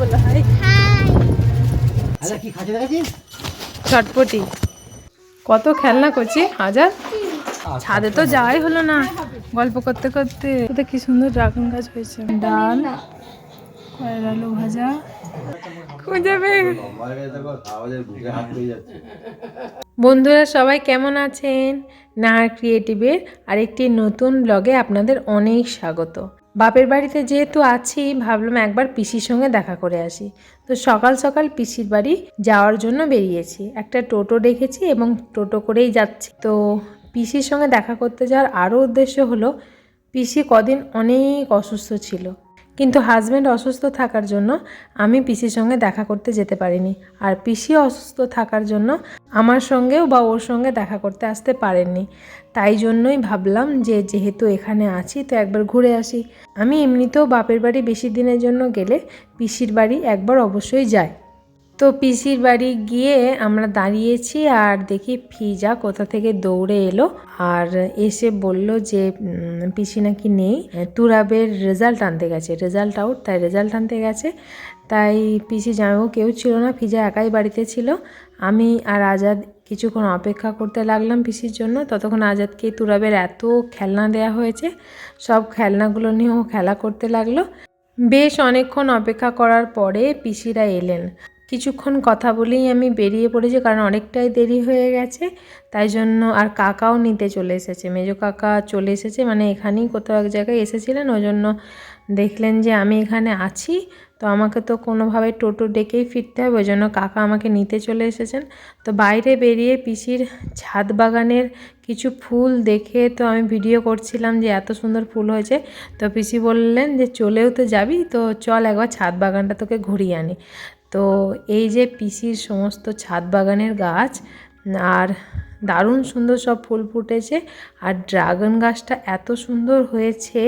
বলো হাই আচ্ছা চটপটি। কত খেলনা করছি হাজার? ছাদে তো যাওয়াই হলো না। গল্প করতে করতে। কোথায় কি সুন্দর ড্রাগন গাছ হয়েছে। ডাল কয়ের আলু ভাজা। খুঁজে বন্ধুরা সবাই কেমন আছেন? নাহার ক্রিয়েটিভের আরেকটি নতুন ব্লগে আপনাদের অনেক স্বাগত। বাপের বাড়িতে যেহেতু আছি, ভাবলাম একবার পিসির সঙ্গে দেখা করে আসি। তো সকাল সকাল পিসির বাড়ি যাওয়ার জন্য বেরিয়েছি। একটা টোটো ডেকেছি এবং টোটো করেই যাচ্ছি। তো পিসির সঙ্গে দেখা করতে যাওয়ার আরও উদ্দেশ্য হলো, পিসি কদিন অনেক অসুস্থ ছিল। কিন্তু হাজব্যান্ড অসুস্থ থাকার জন্য আমি পিসির সঙ্গে দেখা করতে যেতে পারিনি। আর পিসি অসুস্থ থাকার জন্য আমার সঙ্গেও বা ওর সঙ্গে দেখা করতে আসতে পারেননি। তাই জন্যই ভাবলাম যে যেহেতু এখানে আছি, তো একবার ঘুরে আসি। আমি এমনিতেও বাপের বাড়ি বেশি দিনের জন্য গেলে পিসির বাড়ি একবার অবশ্যই যাই। তো পিসির বাড়ি গিয়ে আমরা দাঁড়িয়েছি আর দেখি ফিজা কোথা থেকে দৌড়ে এলো আর এসে বলল যে পিসি নাকি নেই। তুরাবের রেজাল্ট আনতে গেছে, রেজাল্ট আউট, তাই রেজাল্ট আনতে গেছে। তাই পিসি জামাইও কেউ ছিল না, ফিজা একাই বাড়িতে ছিল। আমি আর আজাদ কিছুক্ষণ অপেক্ষা করতে লাগলাম পিসির জন্য। ততক্ষণ আজাদকে তুরাবের এত খেলনা দেয়া হয়েছে, সব খেলনাগুলো নিয়েও খেলা করতে লাগল। বেশ অনেকক্ষণ অপেক্ষা করার পরে পিসিরা এলেন। কিছুক্ষণ কথা বলেই আমি বেরিয়ে পড়েছি কারণ অনেকটাই দেরি হয়ে গেছে। তাই জন্য আর কাকাও নিতে চলে এসেছে। মেজো কাকা চলে এসেছে মানে এখানেই কোথাও এক জায়গায় এসেছিলেন, ওই জন্য দেখলেন যে আমি এখানে আছি। তো আমাকে তো কোনোভাবে টোটো ডেকেই ফিরতে হবে, ওই জন্য কাকা আমাকে নিতে চলে এসেছেন। তো বাইরে বেরিয়ে পিসির ছাদ বাগানের কিছু ফুল দেখে তো আমি ভিডিও করছিলাম যে এত সুন্দর ফুল হয়েছে। তো পিসি বললেন যে চলেও তো যাবি, তো চল একবার ছাদ বাগানটা তোকে ঘুরিয়ে আনি। তো এই যে পিসির সমস্ত ছাদ বাগানের গাছ, আর দারুণ সুন্দর সব ফুল ফুটেছে, আর ড্রাগন গাছটা এত সুন্দর হয়েছে,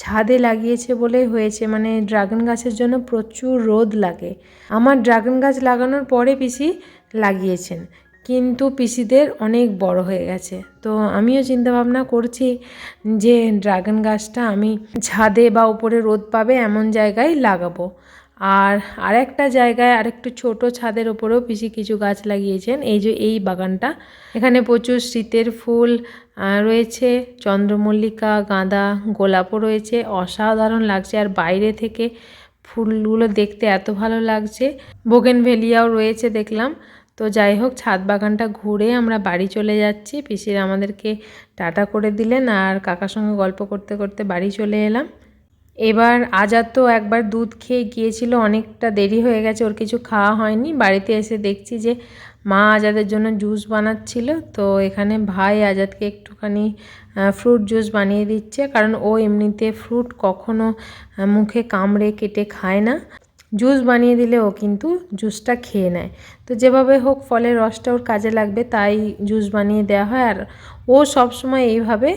ছাদে লাগিয়েছে বলে হয়েছে মানে ড্রাগন গাছের জন্য প্রচুর রোদ লাগে। আমার ড্রাগন গাছ লাগানোর পরে পিসি লাগিয়েছেন, কিন্তু পিসিদের অনেক বড় হয়ে গেছে। তো আমিও চিন্তা ভাবনা করছি যে ড্রাগন গাছটা আমি ছাদে বা উপরে রোদ পাবে, এমন জায়গায় লাগাবো। আর আরেকটা জায়গায় আরেকটু ছোট ছাদের ওপরেও পিসি কিছু গাছ লাগিয়েছেন। এই যে এই বাগানটা। এখানে প্রচুর শীতের ফুল রয়েছে। চন্দ্রমল্লিকা, গাঁদা, গোলাপও রয়েছে। অসাধারণ লাগছে। আর বাইরে থেকে ফুলগুলো দেখতে এত ভালো লাগছে। বোগেনভেলিয়াও রয়েছে দেখলাম। তো যাই হোক, ছাদ বাগানটা ঘুরে আমরা বাড়ি চলে যাচ্ছি। পিসির আমাদেরকে টাটা করে দিলেন আর কাকার সঙ্গে গল্প করতে করতে বাড়ি চলে এলাম। এবার আজাদ তো একবার দুধ খেয়ে গিয়েছিল, অনেকটা দেরি হয়ে গেছে, ওর কিছু খাওয়া হয়নি। বাড়িতে এসে দেখছি যে মা আজাদের জন্য জুস বানাচ্ছিল, তো এখানে ভাই আজাদকে একটুখানি ফ্রুট জুস বানিয়ে দিচ্ছে, কারণ ও এমনিতে ফ্রুট কখনো মুখে কামড়ে কেটে খায় না। জুস বানিয়ে দিলে ও কিন্তু জুসটা খেয়ে নেয়। তো যেভাবে হোক ফলের রসটা ওর কাজে লাগবে, তাই জুস বানিয়ে দেওয়া হয়। আর ও সবসময় এইভাবে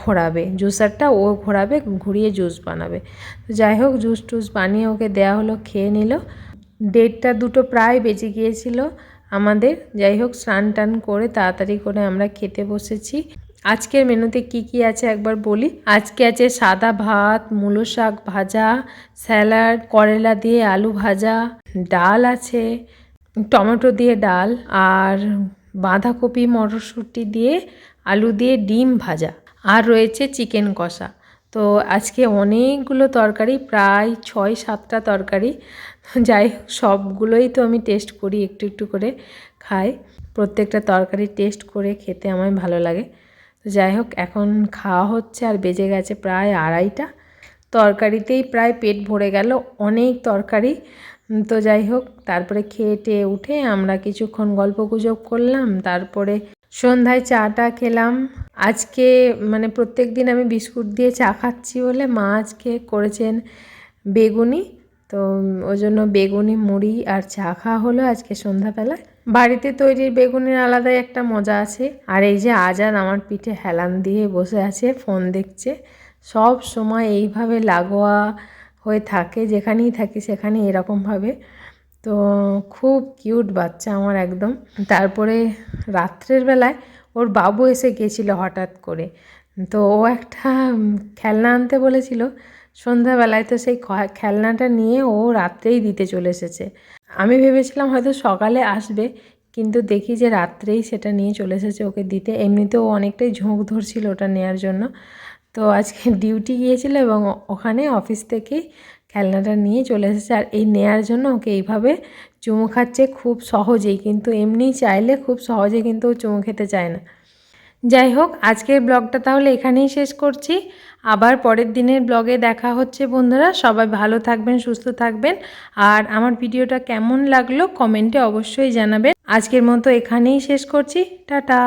ঘোরাবে। জুসারটা ও ঘোরাবে, ঘুরিয়ে জুস বানাবে। তো যাই হোক, জুস টুস বানিয়ে ওকে দেওয়া হলো, খেয়ে নিল। ডেটটা দুটো প্রায় বেজে গিয়েছিল আমাদের। যাই হোক, স্নান টান করে তাড়াতাড়ি করে আমরা খেতে বসেছি। আজকের মেনুতে কি কি আছে একবার বলি? আজকে আছে সাদা ভাত, মূলো শাক ভাজা, স্যালাড, করলা দিয়ে আলু ভাজা, ডাল আছে, টমেটো দিয়ে ডাল, আর বাঁধাকপি, মটরশুঁটি দিয়ে আলু দিয়ে ডিম ভাজা। আর রয়েছে চিকেন কষা। তো আজকে অনেকগুলো তরকারি, প্রায় ছয় সাতটা তরকারি। যাই হোক, সবগুলোই তো আমি টেস্ট করি, একটু একটু করে খাই। প্রত্যেকটা তরকারি টেস্ট করে খেতে আমার ভালো লাগে। তো যাই হোক, এখন খাওয়া হচ্ছে আর বেজে গেছে প্রায় আড়াইটা। তরকারিতেই প্রায় পেট ভরে গেল অনেক তরকারি। তো যাই হোক, তারপরে খেয়ে টেয়ে উঠে আমরা কিছুক্ষণ গল্প গুজব করলাম। তারপরে সন্ধ্যায় চাটা খেলাম। আজকে মানে প্রত্যেক দিন আমি বিস্কুট দিয়ে চা খাচ্ছি বলে মা আজকে করেছেন বেগুনি। তো ওই জন্য বেগুনি, মুড়ি আর চা খাওয়া হলো আজকে সন্ধ্যাবেলায় বাড়িতে তৈরির বেগুনির আলাদাই একটা মজা আছে। আর এই যে আজাদ আমার পিঠে হেলান দিয়ে বসে আছে, ফোন দেখছে। সব সময় এইভাবে লাগোয়া হয়ে থাকে, যেখানেই থাকি সেখানে এরকমভাবে তো খুব কিউট বাচ্চা আমার একদম। তারপরে রাত্রের বেলায় ওর বাবু এসে গেছিল হঠাৎ করে। তো ও একটা খেলনা আনতে বলেছিল। সন্ধ্যাবেলায় তো সেই খেলনাটা নিয়ে ও রাত্রেই দিতে চলে এসেছে। আমি ভেবেছিলাম হয়তো সকালে আসবে, কিন্তু দেখি যে রাত্রেই সেটা নিয়ে চলে এসেছে ওকে দিতে। এমনিতেও ও অনেকটাই ঝোঁক ধরছিল ওটা নেওয়ার জন্য। তো আজকে ডিউটি গিয়েছিল এবং ওখানে অফিস থেকেই খেলনাটা নিয়ে চলে এসেছে আর এই নেয়ার জন্য ওকে এইভাবে চুমু খাচ্ছে খুব সহজেই, কিন্তু এমনি চাইলে খুব সহজে কিন্তু ও চুমু খেতে চায় না। যাই হোক, আজকের ব্লগটা তাহলে এখানেই শেষ করছি। আবার পরের দিনের ব্লগে দেখা হচ্ছে বন্ধুরা। সবাই ভালো থাকবেন, সুস্থ থাকবেন। আর আমার ভিডিওটা কেমন লাগল কমেন্টে অবশ্যই জানাবেন। আজকের মতো এখানেই শেষ করছি। টাটা।